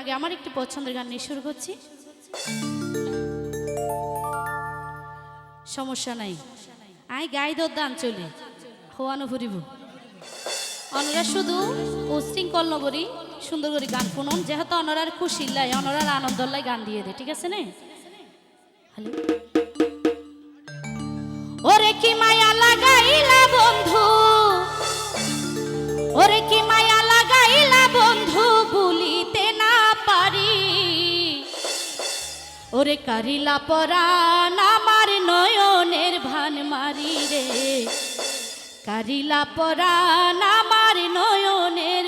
আগে আমার একটি পছন্দের গান নিয়ে শুরু করছি। সমস্যা নাই। আই গাই দান চলে। হওয়ানো ফুরিব। অনরা শুধু উশৃঙ্খল নগরী সুন্দর করে গান শুনুন। যেহেতু অনরার খুশি, লাই অনরার আনন্দ লাই গান দিয়ে দে, ঠিক আছে না? ওরে কি মায়া লাগাইলা ওরে কারিলা পরাণ আমার নয়নের ভান মারি রে। কারিলা পরাণ আমার নয়নের